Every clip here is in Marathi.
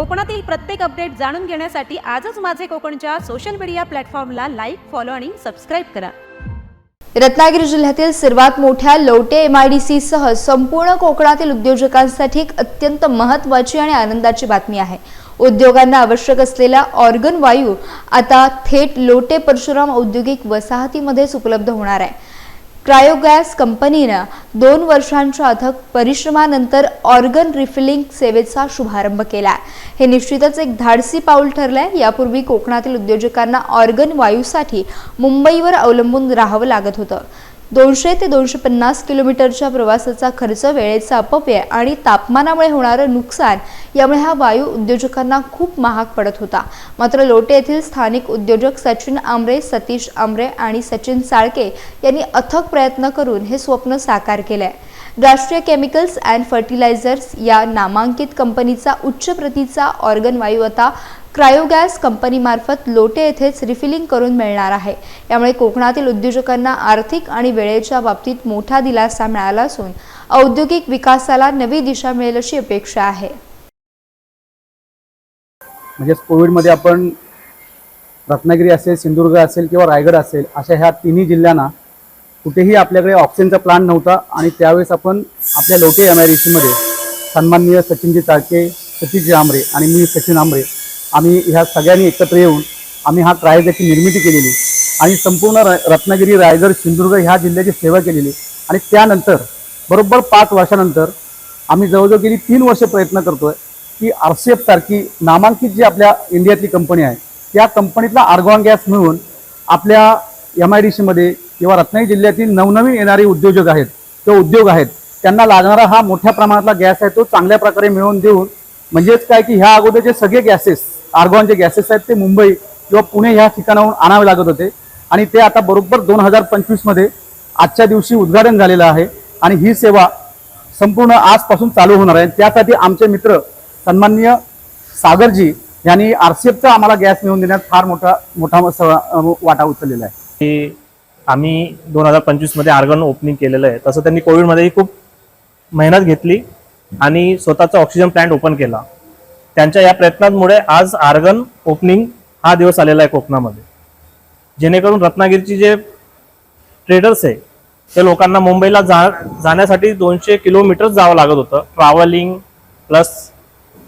कोकणातील प्रत्येक अपडेट जाणून घेण्यासाठी आजच माझे कोकणच्या सोशल मीडिया प्लॅटफॉर्मला लाईक फॉलो आणि सबस्क्राईब करा. रत्नागिरी जिल्ह्यातील सर्वात मोठ्या Lavate M I D C सह संपूर्ण कोकणातील उद्योजकांसाठी एक अत्यंत महत्त्वाची आणि आनंदाची बातमी आहे. उद्योगांना आवश्यक असलेला ऑर्गन वायू आता थेट लोटे परशुराम औद्योगिक वसाहतीमध्येच उपलब्ध होणार आहे. क्रायोगॅस कंपनीनं दोन वर्षांच्या अथक परिश्रमानंतर ऑर्गन रिफिलिंग सेवेचा शुभारंभ केला हे निश्चितच एक धाडसी पाऊल ठरलंय. यापूर्वी कोकणातील उद्योजकांना ऑर्गन वायूसाठी मुंबईवर अवलंबून राहावं लागत होतं. दोनशे ते दोनशे पन्नास किलोमीटरच्या प्रवासाचा खर्च वेळेचा अपव्यय आणि तापमानामुळे होणारं नुकसान यामुळे हा वायू उद्योजकांना खूप महाग पडत होता. मात्र लोटे येथील स्थानिक उद्योजक सचिन आमरे सतीश आमरे आणि सचिन साळके यांनी अथक प्रयत्न करून हे स्वप्न साकार केले आहे राष्ट्रीय केमिकल्स अँड फर्टिलायझर्स या नामांकित कंपनीचा उच्च प्रतीचा ऑर्गन वायू आता क्रायोगॅस कंपनीमार्फत लोटे येथेच रिफिलिंग करून मिळणार आहे. यामुळे कोकणातील उद्योजकांना आर्थिक आणि वेळेच्या बाबतीत मोठा दिलासा मिळाला असून औद्योगिक विकासाला नवी दिशा मिळेल अशी अपेक्षा आहे. म्हणजेच कोविडमध्ये आपण रत्नागिरी असेल सिंधुदुर्ग असेल किंवा रायगड असेल अशा ह्या तिन्ही जिल्ह्यांना कुठेही आपल्याकडे ऑक्सिजनचा प्लांट नव्हता आणि त्यावेळेस आपण आपल्या लोटे एम आय डी सीमध्ये सन्माननीय सचिनजी चाळके सतीश आमरे आणि मी सचिन आमरे आम्ही ह्या सगळ्यांनी एकत्र येऊन आम्ही हा ट्रायजाची निर्मिती केलेली. आणि संपूर्ण र रत्नागिरी रायगड सिंधुदुर्ग ह्या जिल्ह्याची सेवा केलेली. आणि त्यानंतर बरोबर पाच वर्षानंतर आम्ही जवळजवळ गेली तीन वर्ष प्रयत्न करतोय की आर सी एफ सारखी नामांकित जी आपल्या इंडियातली कंपनी आहे त्या कंपनीतला आर्गॉन गॅस मिळून आपल्या एम आय डी सीमध्ये किंवा रत्नागिरी जिल्ह्यातील नवनवीन येणारे उद्योजक आहेत किंवा उद्योग आहेत त्यांना लागणारा हा मोठ्या प्रमाणातला गॅस आहे तो चांगल्या प्रकारे मिळवून देऊन म्हणजेच काय की ह्या अगोदरचे सगळे गॅसेस आर्गॉन जे गॅसेस आहेत ते मुंबई किंवा पुणे ह्या ठिकाणाहून आणावे लागत होते. आणि ते आता बरोबर दोन हजार पंचवीसमध्ये आजच्या दिवशी उद्घाटन झालेलं आहे. आणि ही सेवा संपूर्ण आजपासून चालू होणार आहे. त्यासाठी आमचे मित्र सन्माननीय सागरजी यांनी आर सीफचा आम्हाला गॅस मिळवून देण्यात फार मोठा मोठा स- वाटा उचललेला आहे. की आम्ही दोन हजार पंचवीसमध्ये आर्गन ओपनिंग केलेलं आहे. तसं त्यांनी कोविडमध्येही खूप मेहनत घेतली आणि स्वतःचा ऑक्सिजन प्लांट ओपन केला. त्यांच्या या प्रयत्नांमुळे आज आर्गन ओपनिंग हा दिवस आलेला आहे कोकणामध्ये. जेणेकरून रत्नागिरीची जे ट्रेडर्स आहे ते लोकांना मुंबईला जा जाण्यासाठी दोनशे किलोमीटर जावं लागत होतं. ट्रॅव्हलिंग प्लस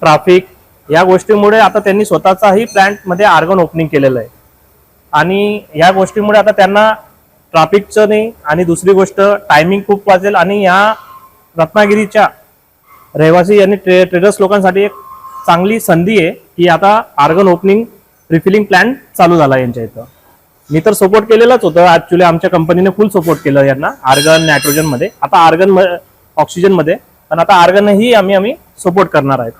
ट्राफिक या गोष्टीमुळे आता त्यांनी स्वतःचाही प्लॅन्टमध्ये आर्गन ओपनिंग केलेलं आहे. आणि या गोष्टीमुळे आता त्यांना ट्राफिकचं नाही आणि दुसरी गोष्ट टायमिंग खूप वाजेल आणि या रत्नागिरीच्या रहिवासी यांनी ट्रे ट्रेडर्स लोकांसाठी एक चांगली संधी आहे की आता आर्गन ओपनिंग रिफिलिंग प्लॅन चालू झाला यांच्या इथं. मी तर सपोर्ट केलेलाच होतं. ऍक्च्युली आमच्या कंपनीने फुल सपोर्ट केलं यांना आर्गन नायट्रोजनमध्ये. आता आर्गन ऑक्सिजनमध्ये. पण आता आर्गनही आम्ही आम्ही सपोर्ट करणार आहेत.